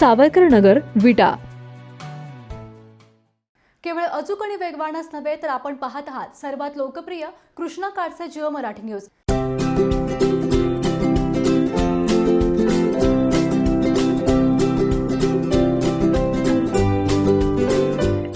सावरकर नगर विटा. केवळ अचूक आणि वेगवानच नव्हे तर आपण पाहत आहात सर्वात लोकप्रिय कृष्णा काडसे जिओ मराठी न्यूज.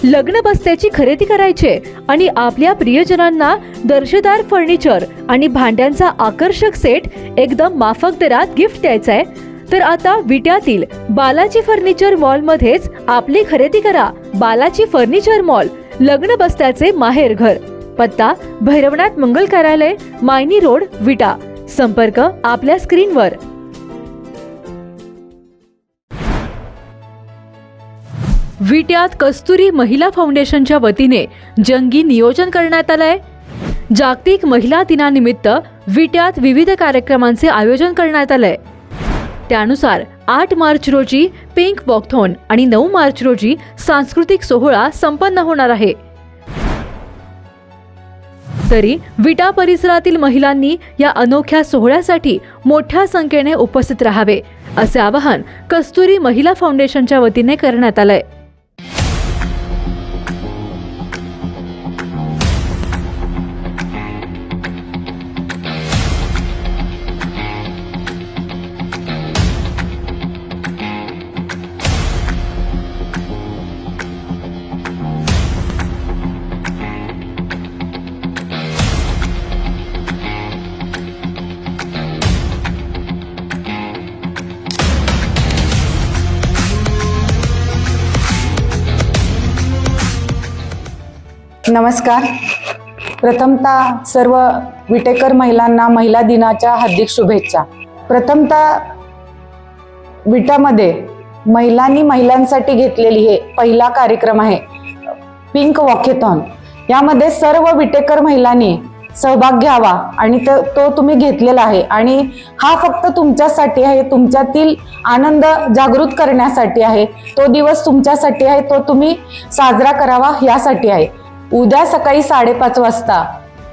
लग्न बस्त्याची खरेदी करायची आणि आपल्या प्रियजनांना दर्जेदार फर्निचर आणि भांड्यांचा आकर्षक सेट एकदम माफक दरात गिफ्ट द्यायचा आहे तर आता विट्यातील बालाजी फर्निचर मॉल मध्येच आपली खरेदी करा. बालाजी फर्निचर मॉल लग्न बस्त्याचे माहेर घर. पत्ता भैरवनाथ मंगल कार्यालय मायनी रोड विटा. संपर्क आपल्या स्क्रीनवर. विट्यात कस्तुरी महिला फाउंडेशनच्या वतीने जंगी नियोजन करण्यात आलंय. जागतिक महिला दिनानिमित्त विट्यात विविध कार्यक्रमांचे आयोजन करण्यात आलंय. त्यानुसार आठ मार्च रोजी पिंक वॉकथॉन आणि नऊ मार्च रोजी सांस्कृतिक सोहळा संपन्न होणार आहे. तरी विटा परिसरातील महिलांनी या अनोख्या सोहळ्यासाठी मोठ्या संख्येने उपस्थित राहावे असे आवाहन कस्तुरी महिला फाउंडेशनच्या वतीने करण्यात आलंय. नमस्कार. प्रथमतः सर्व विटेकर महिलांना महिला दिनाच्या हार्दिक शुभेच्छा. प्रथमतः विटामध्ये महिलांनी महिलांसाठी घेतलेली हे पहिला कार्यक्रम आहे पिंक वॉकेथॉन. यामध्ये सर्व विटेकर महिलांनी सहभाग घ्यावा आणि तो तो तुम्ही घेतलेला आहे आणि हा फक्त तुमच्यासाठी आहे तुमच्यातील आनंद जागृत करण्यासाठी आहे. तो दिवस तुमच्यासाठी आहे तो तुम्ही साजरा करावा यासाठी आहे. उद्या सकाळी साडेपाच वाजता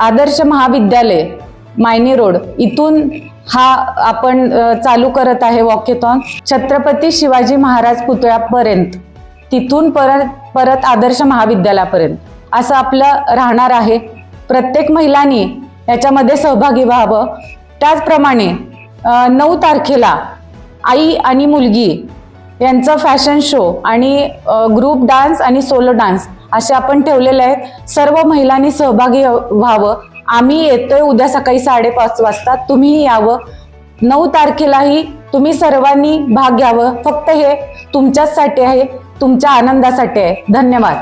आदर्श महाविद्यालय मायनी रोड. इथून हा आपण चालू करत आहे वॉकेथॉन. छत्रपती शिवाजी महाराज पुतळ्यापर्यंत. तिथून परत परत आदर्श महाविद्यालयापर्यंत. असं आपलं राहणार आहे. प्रत्येक महिलांनी याच्यामध्ये सहभागी व्हावं. त्याचप्रमाणे नऊ तारखेला आई आणि मुलगी यांचं फॅशन शो आणि ग्रुप डान्स आणि सोलो डान्स असे आपण ठेवलेले आहेत. सर्व महिलांनी सहभागी व्हावं. आम्ही येतोय उद्या सकाळी साडेपाच वाजता. तुम्हीही यावं. नऊ तारखेलाही तुम्ही सर्वांनी भाग घ्यावं. फक्त हे तुमच्याचसाठी आहे. तुमच्या आनंदासाठी आहे. धन्यवाद.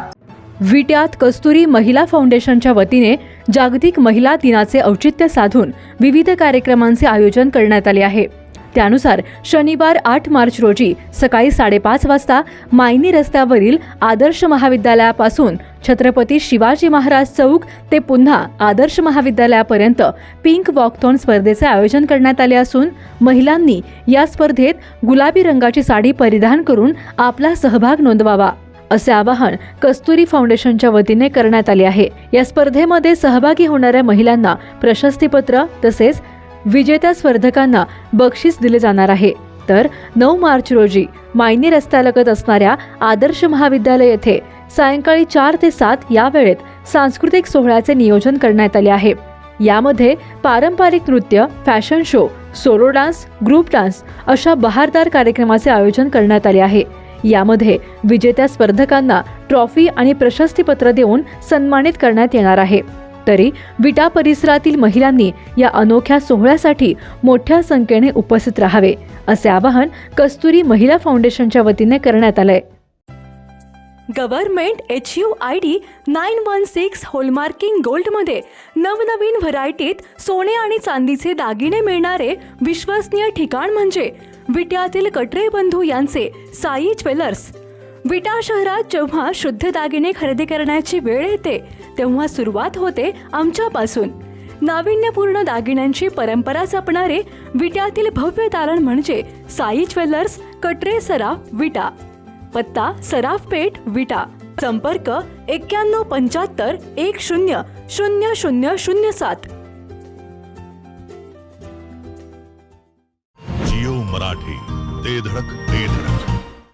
विट्यात कस्तुरी महिला फाउंडेशनच्या वतीने जागतिक महिला दिनाचे औचित्य साधून विविध कार्यक्रमांचे आयोजन करण्यात आले आहे. त्यानुसार शनिवार आठ मार्च रोजी सकाळी साडेपाच वाजता मायनी रस्त्यावरील आदर्श महाविद्यालयापासून छत्रपती शिवाजी महाराज चौक ते पुन्हा आदर्श महाविद्यालयापर्यंत पिंक वॉकथॉन स्पर्धेचे आयोजन करण्यात आले असून महिलांनी या स्पर्धेत गुलाबी रंगाची साडी परिधान करून आपला सहभाग नोंदवावा असे आवाहन कस्तुरी फाउंडेशनच्या वतीने करण्यात आले आहे. या स्पर्धेमध्ये सहभागी होणाऱ्या महिलांना प्रशस्तीपत्र तसेच विजेत्या स्पर्धकांना बक्षीस दिले जाणार आहे. तर नऊ मार्च रोजी मायनी रस्त्यालगत असणाऱ्या आदर्श महाविद्यालय येथे सायंकाळी चार ते सात या वेळेत सांस्कृतिक सोहळ्याचे नियोजन करण्यात आले आहे. यामध्ये पारंपरिक नृत्य fashion show solo dance group dance अशा बहारदार कार्यक्रमाचे आयोजन करण्यात आले आहे. यामध्ये विजेत्या स्पर्धकांना ट्रॉफी आणि प्रशस्तीपत्र देऊन सन्मानित करण्यात येणार आहे. तरी विटा परिसरातील महिलांनी या अनोख्या सोहळ्यासाठी मोठ्या संख्येने उपस्थित राहावे असे आवाहन कस्तुरी महिला फाउंडेशनच्या वतीने करण्यात आलंय. Government H U I D nine one six hallmarking गोल्डमध्ये नवनवीन व्हरायटीत सोने आणि चांदीचे दागिने मिळणारे विश्वसनीय ठिकाण म्हणजे विट्यातील कटरे बंधू यांचे साई ज्वेलर्स. विटा शहरात जेव्हा शुद्ध दागिने खरेदी करण्याची वेळ येते तेव्हा सुरुवात होते आमच्यापासून. नाविन्यपूर्ण दागिन्यांची परंपरा जपणारे विट्यातील भव्य तारण म्हणजे साई ज्वेलर्स कटरे सराफ विटा. पत्ता सराफ पेठ विटा. संपर्क एक्क्याण्णव पंच्याहत्तर एक शून्य शून्य शून्य शून्य सात. जिओ मराठी ते धडक ते